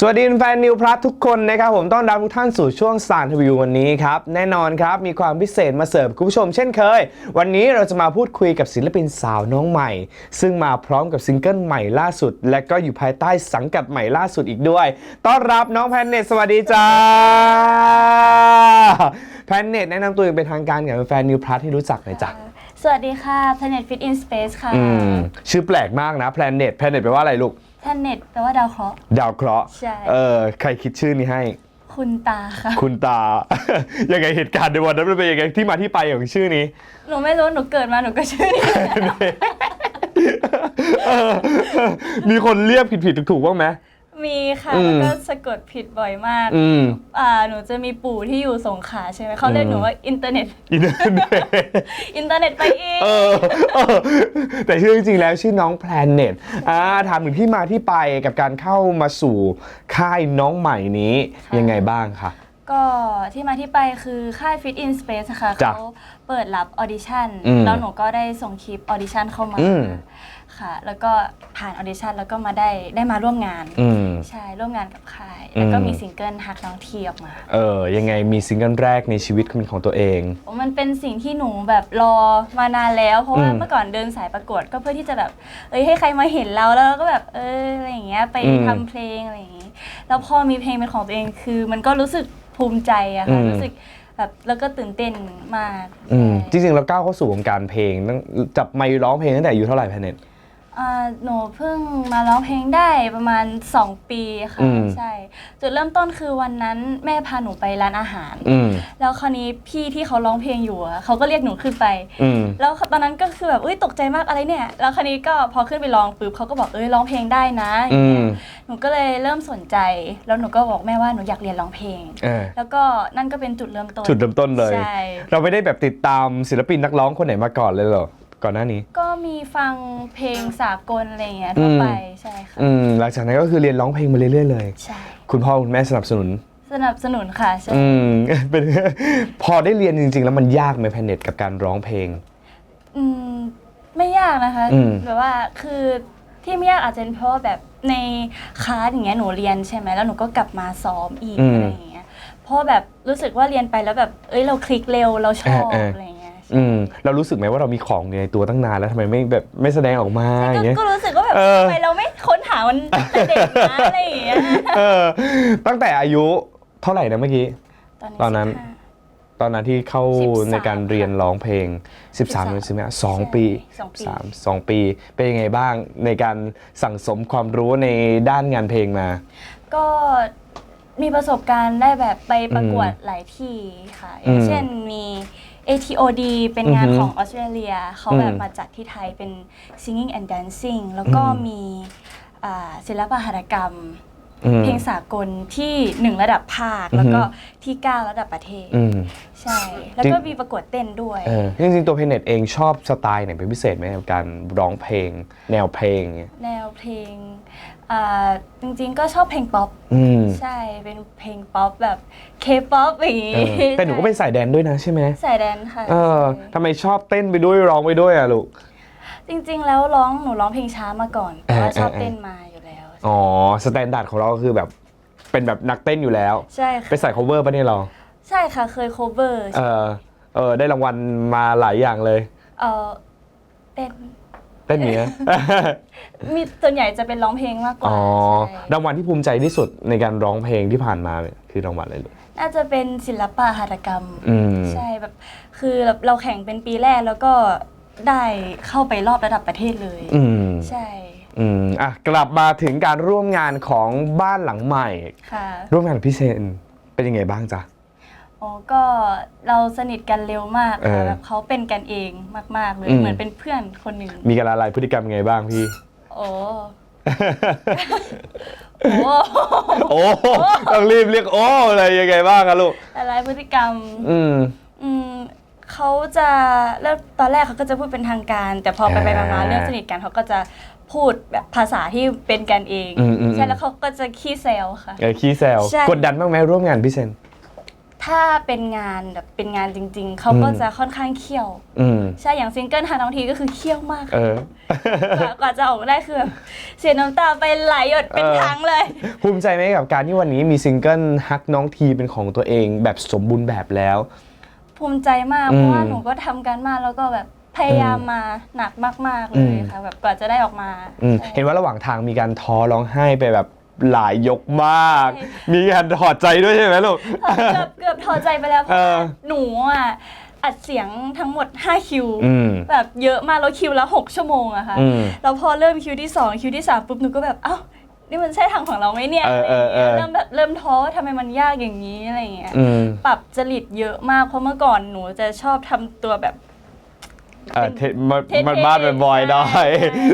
สวัสดีแฟนนิวพลัสทุกคนนะครับผมต้อนรับทุกท่านสู่ช่วงสารทวิววันนี้ครับ แน่นอนครับ มีความพิเศษมาเสิร์ฟคุณผู้ชมเช่นเคย วันนี้เราจะมาพูดคุยกับศิลปินสาวน้องใหม่ ซึ่งมาพร้อมกับซิงเกิลใหม่ล่าสุด และก็อยู่ภายใต้สังกัดใหม่ล่าสุดอีกด้วย ต้อนรับน้องแพนเนตสวัสดีจ้าแพนเนตแนะนำตัวอย่างเป็นทางการกับแฟนนิวพลัสให้รู้จักหน่อยจ้ะสวัสดีค่ะ Planet Fit in Space ค่ะอืมชื่อแปลกมากนะ Planet Planet แปลว่าอะไรลูก Planet แปลว่าดาวเคราะห์ ดาวเคราะห์ใช่ เออใครคิดชื่อนี้ให้ คุณตาค่ะ คุณตา ยังไงเหตุการณ์ในวันนั้นมันเป็นยังไงที่มาที่ไปของชื่อนี้ หนูไม่รู้หนูเกิดมาหนูก็ชื่อนี้ เออมีคนเรียกผิดผิดๆถูกๆบ้างไหม มีค่ะอืม แล้วก็สะกดผิดบ่อยมากอืมอ่าหนูจะมีปู่ที่อยู่สงขลาใช่ไหมเขาเรียกหนูว่าอินเทอร์เน็ต อินเทอร์เน็ตอินเทอร์เน็ตไปเอง เออเออ แต่ชื่อจริงๆแล้วชื่อน้อง Planet อ่าถามถึงที่มาที่ไปกับการเข้ามาสู่ค่ายน้องใหม่นี้ยังไงบ้างคะ ก็ที่มาที่ไปคือค่าย Fit in Space อะค่ะจ้ะเขาเปิดรับออดิชั่นอืมแล้วหนูก็ได้ส่งคลิปออดิชั่นเข้ามา อืม ค่ะ แล้วก็ผ่านออดิชั่นแล้วก็มาได้ได้มาร่วมงาน อืม ใช่ ร่วมงานกับค่าย แล้วก็อืม มีซิงเกิลฮักน้องทีออกมา เออ ยังไงมีซิงเกิลแรกในชีวิตเป็นของตัวเอง มันเป็นสิ่งที่หนูแบบรอมานานแล้ว เพราะว่าอืมเมื่อก่อนเดินสายประกวดก็เพื่อที่จะแบบ เอ้ยให้ใครมาเห็นเราแล้วเราก็แบบเอออะไรอย่างเงี้ยไปอืมทำเพลงอะไรอย่างงี้ แล้วพอมีเพลงเป็นของตัวเองคือ มันก็รู้สึกภูมิใจอะค่ะอืม รู้สึกแบบแล้วก็ตื่นเต้นมากอืม จใช่ริงๆเราก้าวเข้าสู่วงการเพลงตั้งจับไมค์ร้องเพลงตั้งแต่อายุเท่าไหร่แพนเน็ต อ่าหนูเพิ่งมาร้องเพลงได้ประมาณ 2 ปีค่ะอืม ใช่จุดเริ่มต้นคือวันนั้นแม่พาหนูไปร้านอาหาร อืม แล้วคราวนี้พี่ที่เขาร้องเพลงอยู่อะเขาก็เรียกหนูขึ้นไป อืม แล้วตอนนั้นก็คือแบบเอ้ยตกใจมากอะไรเนี่ย แล้วคราวนี้ก็พอขึ้นไปร้องปุ๊บเขาก็บอกเอ้ยร้องเพลงได้นะออืย่างเงี้มยหนูก็เลยเริ่มสนใจ แล้วหนูก็บอกแม่ว่าหนูอยากเรียนร้องเพลง เออ แล้วก็นั่นก็เป็นจุดเริ่มต้นจุดเริ่มต้นเลย ใช่ เราไม่ได้แบบติดตามศิลปินนักร้องคนไหนมาก่อนเลยเหรอ ก่อนหน้านี้ ก็มีฟังเพลงสากลอะไรอย่างเงี้ยทั่วไปใช่ค่ะอืมหลังจากนั้นก็คือเรียนร้องเพลงมาเรื่อยๆเลย ใช่คุณพ่อคุณแม่สนับสนุน สนับสนุนค่ะใช่อืม เป็น พอได้เรียนจริง ๆ แล้วมันยากไหมแพนเน็ตกับการร้องเพลง อืมไม่ยากนะคะอืม แบบว่าคือที่ไม่ยากอาจจะเป็นเพราะว่าแบบในคลาสอย่างเงี้ยหนูเรียนใช่ไหมแล้วหนูก็กลับมาซ้อมอีกอะไรอย่างเงี้ยเพราะแบบรู้สึกว่าเรียนไปแล้วแบบเอ้ยเราคลิกเร็วเราชอบอะไรอย่างเงี้ย อืมเรารู้สึกไหมว่าเรามีของอยู่ในตัวตั้งนานแล้วทำไมไม่แบบไม่แสดงออกมาอก็ย่างเงี้ย ก็รู้สึกว่าแบบเออ ทำไมเราไม่ค้นหามันตั้งแต่เด็กนะอะไรอย่างเงี้ยเออตั้งแต่อายุเท่าไหร่นะเมื่อกี้ ตอนนั้นสิบห้าตอนนั้นที่เข้า13ในการเรียนร้องเพลง 13หรือสิบห้าสองปีสองปี สามสองปี เป็นยังไงบ้างในการสั่งสมความรู้ในด้านงานเพลงมา ก็มีประสบการณ์ได้แบบไปประกวดหลายที่ค่ะ อย่างอืมเช่นมี ATOD เป็นงานอือฮึของออสเตรเลียเขาแบบอืมมาจัดที่ไทยเป็น singing and dancing แล้วก็อืม มีอ่าศิลปหัตถกรรม อืม เพลงสากลที่1ระดับภาค แล้วก็ที่9ระดับประเทศ อืม ใช่ แล้วก็มีประกวดเต้นด้วย เออจริงๆตัวเพนเน็ตเองชอบสไตล์ไหนเป็นพิเศษไหมกับการร้องเพลง แนวเพลงเนี่ย แนวเพลง อ่าจริงๆก็ชอบเพลงป๊อปอืมใช่เป็นเพลงป๊อปแบบเคป๊อปอย่างงี้เออแต่หนูก็เป็นสายแดนด้วยนะใช่ไหมใส่แดนค่ะเออใช่ทำไมชอบเต้นไปด้วยร้องไปด้วยอะลูก จริง ๆ แล้วร้องหนูร้องเพลงช้ามาก่อนแต่ว่าเออชอบเออเต้นมาอยู่แล้ว อ๋อสแตนดาร์ดของเราก็คือแบบเป็นแบบนักเต้นอยู่แล้ว ใช่ไปค่ะใส่ cover ปะเนี่ยเรา ใช่ค่ะเคย cover เออเออได้รางวัลมาหลายอย่างเลย เออเต้น เต้นเนี้ย มีส่วนใหญ่จะเป็นร้องเพลงมากกว่าอ๋อใช่รางวัลที่ภูมิใจที่สุดในการร้องเพลงที่ผ่านมาเนี่ยคือรางวัลอะไรลูกน่าจะเป็นศิลปะหัตถกรรม อืม ใช่แบบคือแบบเราแข่งเป็นปีแรกแล้วก็ได้เข้าไปรอบระดับประเทศเลย อืม ใช่อืม อะ กลับมาถึงการร่วมงานของบ้านหลังใหม่ ค่ะ ร่วมงานกับพี่เซนเป็นยังไงบ้างจ๊ะ อ๋อก็เราสนิทกันเร็วมากเอค่ะอแบบเขาเป็นกันเองมาก ๆ เลยอืม เหมือนเป็นเพื่อนคนหนึ่งมีการละลายพฤติกรรมยังไงบ้างพี่ โอ้โอ้ โอ้ต้องรีบเรียกโอ้อะไรยังไงบ้างอะลูกอะไรพฤติกรรม อืม อืมเขาจะเริ่มตอนแรกเขาก็จะพูดเป็นทางการ แต่พอไปไปมามาอ่าเรื่องสนิทกันเขาก็จะพูดแบบภาษาที่เป็นกันเองอืมอืม ใช่แล้วเขาก็จะขี้แซวค่ะ เออขี้แซวใช่ กดดันบ้างไหมร่วมงานพี่เซน ถ้าเป็นงานแบบเป็นงานจริง ๆ เขาก็อืมจะค่อนข้างเคี่ยว อืม ใช่ อย่างซิงเกิลหาน้องทีก็คือเคี่ยวมากเออ กว่ากว่าจะออกมาได้คือแบบเสียน้ำตาไปไหลหยดเป็นเออ ทั้งเลย ภูมิใจไหมกับการที่วันนี้มีซิงเกิลฮักน้องทีเป็นของตัวเองแบบสมบูรณ์แบบแล้ว ภูมิใจมาก อืมเพราะว่าหนูก็ทำกันมากแล้วก็แบบพยายามมาหนักมาก ๆ เลยอืมค่ะ แบบกว่าจะได้ออกมาอืมใช่เห็นว่าระหว่างทางมีการท้อร้องไห้ไปแบบ หลายยกมากใช่มีการถอดใจด้วยใช่ไหมลูก เกือบเกือบถอดใจไปแล้วเพเอราะอว่าหนูอะอัดเสียงทั้งหมด 5 คิวอืมแบบเยอะมากแล้วคิวละ 6 ชั่วโมงอะค่ะอืมแล้วพอเริ่มคิวที่ 2 คิวที่ 3 ปุ๊บหนูก็แบบ เอ้า นี่มันใช่ทางของเราไหมเนี่ยเออเออเออเริ่มแบบเริ่มท้อว่าทำไมมันยากอย่างนี้อะไรอย่างเงี้ยอืมปรับจริตเยอะมาก เพราะเมื่อก่อนหนูจะชอบทำตัวแบบ เออเทมันเท่ๆมันบ้านเป็นบอยๆหน่อยใช่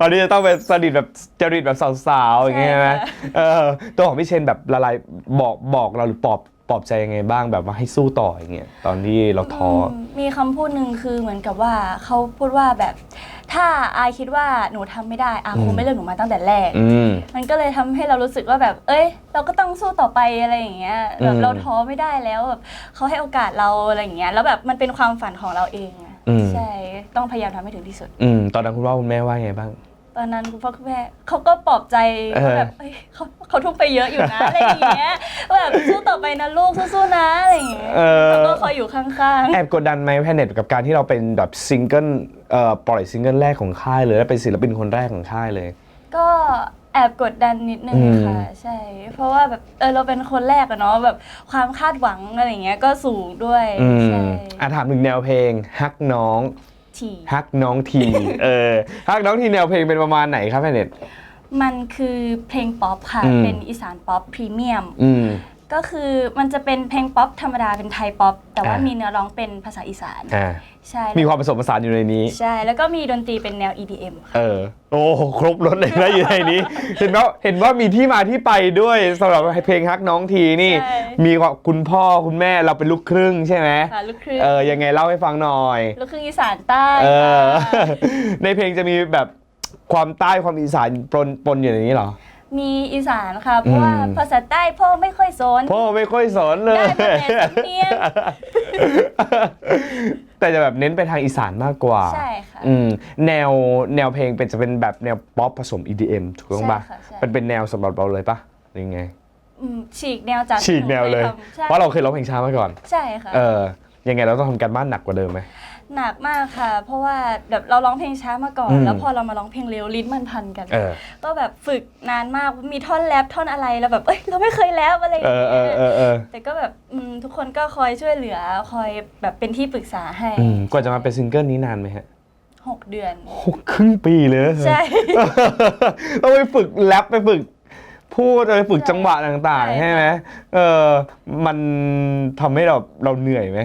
ตอนนี้จะต้องเป็นสนิทแบบจริตแบบสาวๆอย่างเงี้ยใช่ไหมค่ะ เออตัวของพี่เชนแบบละลายบอกบอกเราหรือปลอบปลอบใจยังไงบ้างแบบว่าให้สู้ต่ออย่างเงี้ยตอนที่เราท้ออมมีคำพูดหนึ่งคือเหมือนกับว่าเขาพูดว่าแบบ ถ้าอายคิดว่าหนูทำไม่ได้อาคงไม่เลือกหนูมาตั้งแต่แรก อืม มันก็เลยทำให้เรารู้สึกว่าแบบ เอ้ย เราก็ต้องสู้ต่อไปอะไรอย่างเงี้ยแบบอืมเราท้อไม่ได้แล้วแบบเขาให้โอกาสเราอะไรอย่างเงี้ย แล้วแบบมันเป็นความฝันของเราเองอะ อืมใช่ต้องพยายามทำให้ถึงที่สุด อืมตอนนั้นคุณพ่อคุณแม่ว่าไงบ้าง ตอนนั้นคุณพ่อคุณแม่เขาก็ปลอบใจเออ ว่าแบบเอ้ยเขาเขาทุ่มไปเยอะอยู่นะ อะไรอย่างเงี้ยว่าแบบสู้ต่อไปนะลูกสู้ๆนะอะไรอย่างเงี้ยเออ เขาก็คอยอยู่ข้างแอบกดดันไหมแพนเน็ตกับการที่เราเป็นแบบซิงเกิลเอ่อปล่อยซิงเกิลแรกของค่ายเลย และเป็นศิลปินคนแรกของค่ายเลย ๆ ก็ แอบกดดันนิดนึงอืม ค่ะ ใช่ เพราะว่าแบบเออเราเป็นคนแรกอะเนาะแบบความคาดหวังอะไรอย่างเงี้ยก็สูงด้วยอืมใช่อะถามถึงแนวเพลงฮักน้องที ฮักน้องที เออฮักน้องทีแนวเพลงเป็นประมาณไหนครับแพนเน็ต มันคือเพลงป๊อปค่ะ อืม เป็นอีสานป๊อปพรีเมียม อืม ก็คือมันจะเป็นเพลงป๊อปธรรมดาเป็นไทยป๊อปแต่ว่าอ่ามี มีเนื้อร้องเป็นภาษาอีสาน อ่าใช่มีความผสมผสานอยู่ในนี้ ใช่ แล้วก็มีดนตรีเป็นแนว EDM ค่ะ เออ โอ้ครบรถเลยนะ อยู่ในนี้ เห็นว่าเห็นว่ามีที่มาที่ไปด้วยสำหรับเพลงฮักน้องทีนี่ ใช่ มีคุณพ่อคุณแม่เราเป็นลูกครึ่งใช่ไหมค่ะลูกครึ่งเออยังไงเล่าให้ฟังหน่อย ลูกครึ่งอีสานใต้เออ ค่ะ ในเพลงจะมีแบบความใต้ความอีสานปนปนอยู่ในนี้เหรอ มีอีสานค่ะ เพราะว่าอืมภาษาใต้พ่อไม่ค่อยสนพ่อไม่ค่อยสอนเลยได้มาแต่สำเนียง แต่จะแบบเน้นไปทางอีสานมากกว่าใช่ค่ะอืมแนวแนวเพลงเป็นจะเป็นแบบแนวป๊อปผสม EDM ถูกต้องปะใช่ค่ะใช่ มันเป็นแนวสำหรับเราเลยปะหรือไง อืมฉีกแนวจากฉีกแนวเลยหคทำใช่เพราะเราเคยร้องเพลงช้ามาก่อน ใช่ค่ะ เออยังไงเราต้องทำการบ้านหนักกว่าเดิมไหม หนักมากค่ะ เพราะว่าแบบเราร้องเพลงช้ามาก่อน อืมแล้วพอเรามาร้องเพลงเร็วลิ้นมันพันกัน เออ ก็แบบฝึกนานมากมีท่อนแรปท่อนอะไรแล้วแบบเอ้ยเราไม่เคยแรปอะไรอย่าเองอเอเงี้อเอยอเออแต่ก็แบบอืมทุกคนก็คอยช่วยเหลือคอยแบบเป็นที่ปรึกษาให้อืมกว่าจะมาเป็นซิงเกิลนี้นานไหมฮะหกเดือนหกครึ่งปีเลยนะเธอใช่ ต้องไปฝึกแรปไปฝึก พูดไปฝึกใช่จังหวะต่างใช่ๆใช่ไหมเออมันทำให้เราเราเหนื่อยไหม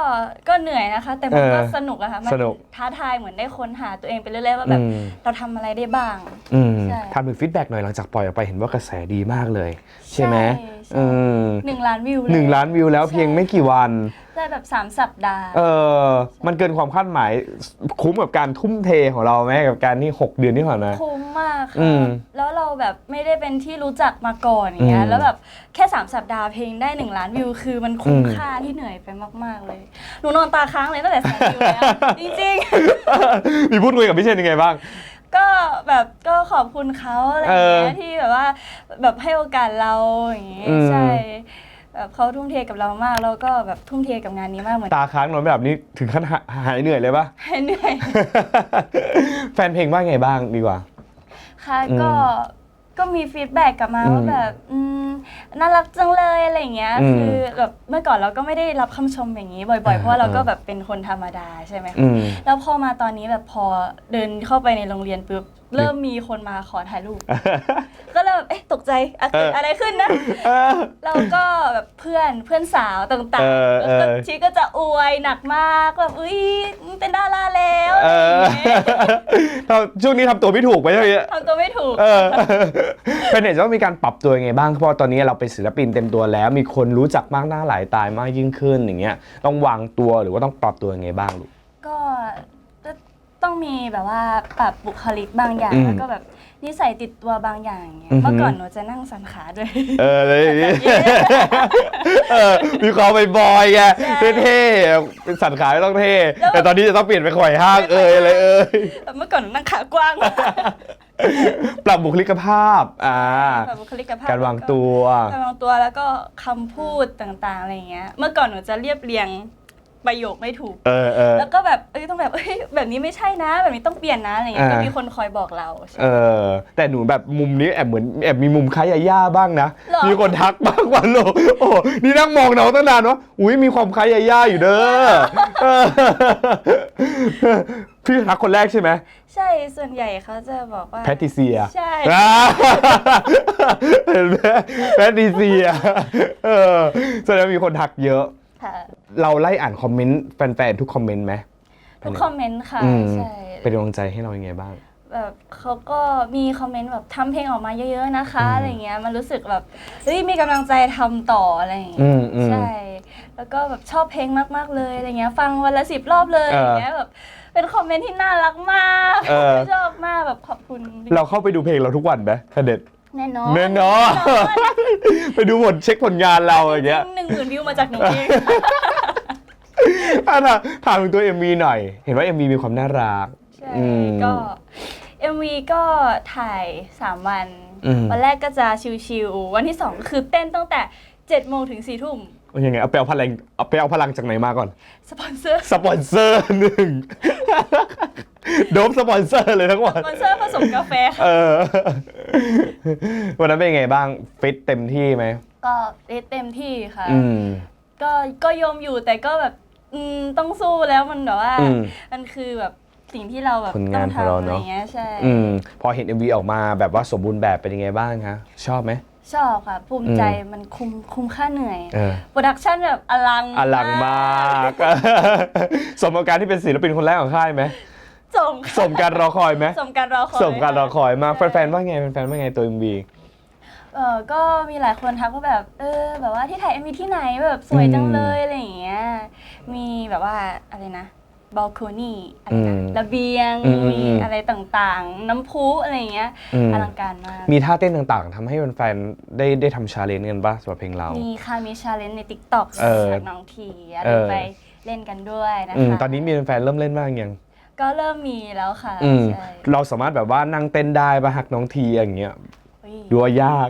ก็ก็เหนื่อยนะคะ แต่มันก็เออสนุกอะค่ะมัสนุก ท้าทายเหมือนได้ค้นหาตัวเองไปเรื่อยๆว่าแบบ อืมเราทำอะไรได้บ้าง อืมใช่ทำถึงฟีดแบ็กหน่อยหลังจากปล่อยออกไปเห็นว่ากระแสดีมากเลย ใช่ไหมใช่อืมหนึ่งล้านวิวเลย หนึ่งล้านวิวแล้วใช่ เพียงไม่กี่วัน ได้แบบสามสัปดาห์ เออมันเกินความคาดหมายคุ้มกับการทุ่มเทของเราไหมกับการที่6เดือนที่ผ่านมา คุ้มมากอืค่ะมแล้วเราแบบไม่ได้เป็นที่รู้จักมาก่อนอย่างเงี้อืยมแล้วแบบแค่ 3 สัปดาห์เพลงได้ 1 ล้านวิว คือมันคุ้มอืม ค่าที่เหนื่อยไปมาก ๆ เลย หนูนอนตาค้างเลยตั้งแต่แสนวิวแล้ว จริง มีพูดคุยกับพี่เชนยังไงบ้าง ๆ ก็แบบก็ขอบคุณเขาอะไรอย่างเงี้ยเออที่แบบว่าแบบให้โอกาสเราอย่างงี้อืม ใช่ แบบเขาทุ่มเทกับเรามากแล้วก็แบบทุ่มเทกับงานนี้มากเหมือนตาค้างนอนไม่หลับนี่ถึงขั้นหาหายเหนื่อยเลยปะ ให้เหนื่อย แฟนเพลงว่าไงบ้างดีกว่า ค่ะอืมก็ ก็มีฟีดแบ็กกลับมาอืมว่าแบบอืมน่ารักจังเลยอะไรอย่างเงี้ย อืมคือแบบเมื่อก่อนเราก็ไม่ได้รับคำชมอย่างนี้บ่อยอ่าๆเพราะว่าเราก็อ่าแบบเป็นคนธรรมดาใช่ไหมอืคะมแล้วพอมาตอนนี้แบบพอเดินเข้าไปในโรงเรียนปุ๊บเริ่มมีคนมาขอถ่ายรูป ก็เลยแบบเอ๊ะตกใจอะเกิดเอออ อะไรขึ้นนะเราก็แบบเพื่อนเพื่อนสาวต่างเออๆแล้วก็เออชีก็จะอวยหนักมากแบบอุ้ย เป็นดาราแล้วเอออะไรอย่างเงี้ยเราช่วงนี้ทำตัวไม่ถูกไปใช่ไหมทำตัวไม่ถูกเออเป็นเน็ตจะต้องมีการปรับตัวยังไงบ้างเพราะตอนนี้เราเป็นศิลปินเต็มตัวแล้ว มีคนรู้จักมากหน้าหลายตายมากยิ่งขึ้นอย่างเงี้ยต้องวางตัวหรือว่าต้องปรับตัวยังไงบ้างลูก ก็ต้องมีแบบว่าปรับบุคลิกบางอย่าง อืม แล้วก็แบบ นิสัยติดตัวบางอย่างอย่างเงี้ยอือหือ เมื่อก่อนหนูจะนั่งสันขาด้วย เอออะไรอย่างงี้เออมีความไปบอยไงใช่เท่ๆเป็นสันขายต้องเท่ แล้ว แต่ตอนนี้จะต้องเปลี่ยนไปข่อยห้างเอยอะไรเอยแบบเมื่อก่อนหนูนั่งขากว้างปรับบุคลิกภาพ อ่า แบบบุคลิกภาพการวางตัว การวางตัวแล้วก็คำพูดต่างๆอะไรอย่างเงี้ย เมื่อก่อนหนูจะเรียบเรียง ประโยคไม่ถูก เออเออ แล้วก็แบบเอ้ยต้องแบบเอ้ยแบบนี้ไม่ใช่นะ แบบนี้ต้องเปลี่ยนนะอะไรอย่างเงี้ยอ่า ก็มีคนคอยบอกเราใช่เออแต่หนูแบบมุมนี้แอบเหมือนแอบมีมุมคล้ายยาย่าบ้างนะ หรอ มีคนทักบ้างวันโลกโอ้โหนี่นั่งมองน้องตั้งนานว่าอุ้ยมีความคล้ายยาย่าอยู่เด้อเออพี่ทักคนแรกใช่ไหมใช่ส่วนใหญ่เขาจะบอกว่าแพทริเซียใช่อ่าเห็นไหมแพทริเซียเออแสดงว่ามีคนทักเยอะ ค่ะ เราไล่อ่านคอมเมนต์แฟนๆทุกคอมเมนต์ไหม ทุกคอมเมนต์ค่ะ อืม ใช่ เป็นกำลังใจให้เรายังไงบ้าง แบบเขาก็มีคอมเมนต์แบบทำเพลงออกมาเยอะๆนะคะอืม อะไรเงี้ย มันรู้สึกแบบเฮ้ยมีกำลังใจทำต่ออะไรอย่างอืเงี้ยมอืม ใช่ แล้วก็แบบชอบเพลงมากๆเลยอะไรเงี้ย ฟังวันละสิบรอบเลยเออออย่างเงี้ยแบบเป็นคอมเมนต์ที่น่ารักมาก เออ ชอบมากแบบขอบคุณเราเข้าไปดูเพลงเราทุกวันไหมคเด็ด แน่นอนแน่นอนไปดูผลเช็คผลงานเราอย่างเงี้ยหนึ่งหมื่นวิวมาจากหนูเองอะนะถามถึงตัว MV หน่อย เห็นว่า MV มีความน่ารักใช่อืมก็ MV ก็ถ่าย 3 วันอืมวันแรกก็จะชิวๆวันที่2ก็คือเต้นตั้งแต่7โมงถึง4ทุ่ม ยังไงเอาไปเอาพลังเอาไปเอาพลังจากไหนมาก่อน สปอนเซอร์สปอนเซอร์หนึ่งโดบสปอนเซอร์เลยทั้งวัสน ปอนเซอร์ผสมกาแฟค่ะเออ วันนั้นเป็นยังไงบ้าง ฟิตเต็มที่ไหม ก็เต็มที่ค่ะ อืม ก็ก็ยอมอยู่แต่ก็แบบอืมต้องสู้แล้วมันแบบว่า อืมมันคือแบบสิ่งที่เราแบบผลต้งาอนงของเราทำอะไรเนอะ เงี้ยใช่ อืม พอเห็น MV ออกมาแบบว่าสมบูรณ์แบบเป็นยังไงบ้างคะ ชอบไหม ชอบค่ะ ภูมิอืมใจมันคุ้มคุ้มค่าเหนื่อยเออ โปรดักชั่นแบบอลังอลังมาก สมกับการที่เป็นศิลปินคนแรกของค่ายไหม สมสมการรอคอยไหม สมการรอคอยสมการรอคอยมากใช่แฟนๆว่าไง แฟนๆว่าไงตัว MV เออก็มีหลายคนทักว่าแบบ เออ แบบว่าที่ถ่ายมีที่ไหนแบบสวยจังเลยอะไรอย่างเงี้ย มีแบบว่าอะไรนะ บอลโคนี่อะไรอืนะมระเบียงอืมอืมมีอืม อะไรต่างๆ น้ำพุอะไรอย่างเงี้ยอืมอลังการมาก มีท่าเต้นต่างๆทำให้แฟนๆได้ได้ทำชาเลนจ์กันป่ะสำหรับเพลงเรา มีค่ะมีชาเลนจ์ใน TikTok เออจากน้องทีอย่าเอลืมอไปเล่นกันด้วยนะอืมคะตอนนี้มีแฟนๆเริ่มเล่นบ้างยังก็เริ่มมีแล้วค่ะอืมใช่ เราสามารถแบบว่านั่งเต้นได้ป่ะหักน้องทีอย่างเงี้ยอุ๊ย ดูว่ายาก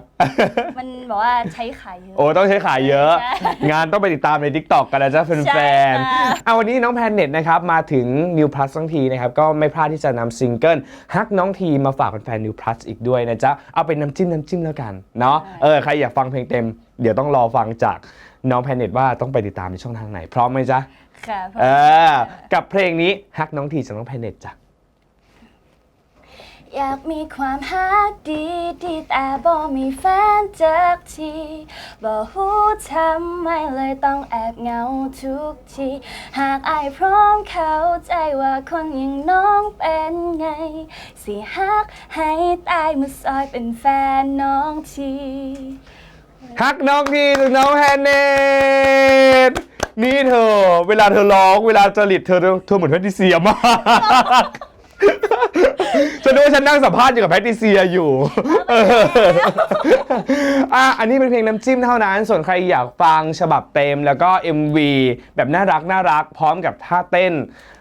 มันบอกว่าใช้ขายเยอะ โอ้ต้องใช้ขายเยอะ ใช่งานต้องไปติดตามใน Tik t o k กันนะจ๊ะใช่แฟนค่ะ ๆเอาวันนี้น้องแพนเน็ตนะครับมาถึง New Plus ทั้งทีนะครับ ก็ไม่พลาดที่จะนำซิงเกิลฮักน้องทีมาฝากแฟนๆ New Plus อีกด้วยนะจ๊ะ เอาเป็นน้ำจิ้มน้ำจิ้มแล้วกันเนาะเออใครอยากฟังเพลงเต็ม เดี๋ยวต้องรอฟังจากน้องแพนเน็ตว่าต้องไปติดตามในช่องทางไหน พร้อมไหมจ๊ะค่ะเออกับเพลงนี้ฮักน้องทีจากน้องแพนเน็ตจ้ะ อยากมีความฮักดีที่แต่บ่มีแฟนจากทีบ่ฮู้ทำไมเลยต้องแอบเหงาทุกที หากอายพร้อมเข้าใจว่าคนอย่างน้องเป็นไง สิฮักให้ตายมาซอยเป็นแฟนน้องทีฮักน้องทีจากน้องแพนเนตนี่เธอ เวลาเธอร้อง เวลาจริตเธอเธอเหมือนแพทริเซียมาก ฉันนึกว่าฉันนั่งสัมภาษณ์อยู่กับแพทริเซียอยู่เอออะอันนี้เป็นเพลงน้ำจิ้มเท่านั้น ส่วนใครอยากฟังฉบับเต็ม แล้วก็ MV แบบน่ารักน่ารักพร้อมกับท่าเต้น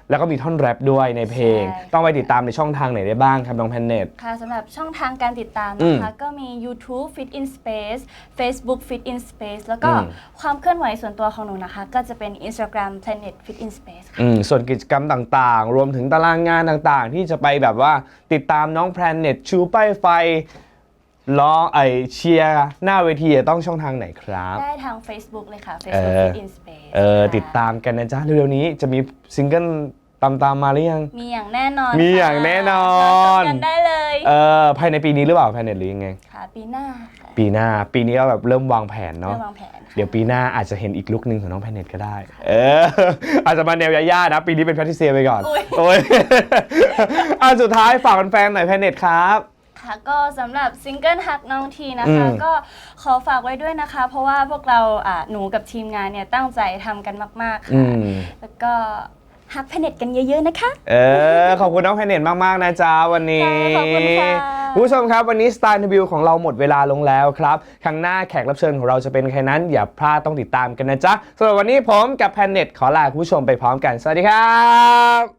แล้วก็มีท่อนแรปด้วยในเพลง ใช่ ต้องไปติดตามในช่องทางไหนได้บ้างครับน้องแพนเน็ตค่ะสำหรับช่องทางการติดตามอืมนะคะ ก็มี YouTube Fit in Space Facebook Fit in Space แล้วก็อืม ความเคลื่อนไหวส่วนตัวของหนูนะคะ ก็จะเป็น Instagram Planet Fit in Space ค่ะ อืมส่วนกิจกรรมต่างๆ รวมถึงตารางงานต่างๆ ที่จะไปแบบว่าติดตามน้องแพลนเน็ตชูป้ายไฟล้อไอเชียร์หน้าเวทีต้องช่องทางไหนครับ ได้ทาง Facebook เลยค่ะเอ Facebook อ Fit in Space เออค่ะติดตามกันนะจ๊ะเร็วๆนี้จะมีซิงเกิล ตามตามๆมาหรือยัง มีอย่างแน่นอนมีค่ะอย่างแน่นอนรชมกันได้เลยเออภายในปีนี้หรือเปล่าแพลนเน็ตหรือยังไง ค่ะปีหน้าค่ะปีหน้าปีนี้ก็แบบเริ่มวางแผนเนาะ เริ่มวางแผนค่ะเดี๋ยวปีหน้าอาจจะเห็นอีกลุคหนึ่งของน้องแพนเน็ตก็ได้ เออ อาจจะมาแนวยาย่านะ ปีนี้เป็นแพทริเซียไปก่อนอุ๊ยโอ้ย อันสุดท้ายฝากแฟนๆหน่อยแพนเน็ตครับ ค่ะก็สำหรับซิงเกิลฮักน้องทีนะอืคะมก็ขอฝากไว้ด้วยนะคะ เพราะว่าพวกเราอะหนูกับทีมงานเนี่ยตั้งใจทำกันมาก ๆ อืค่ะ ม แล้วก็ ฮักแพเน็ตกันเยอะ ๆ นะคะ เออ ขอบคุณน้องแพนเน็ตมาก ๆ นะจ๊ะวันนี้ค่ะขอบคุณค่ะคุณผู้ชมครับวันนี้ Star Interview ของเราหมดเวลาลงแล้วครับ ครั้งหน้าแขกรับเชิญของเราจะเป็นใครนั้น อย่าพลาดต้องติดตามกันนะจ๊ะสำหรับวันนี้ผมกับแพนเน็ตขอลาคุณผู้ชมไปพร้อมกัน สวัสดีครับ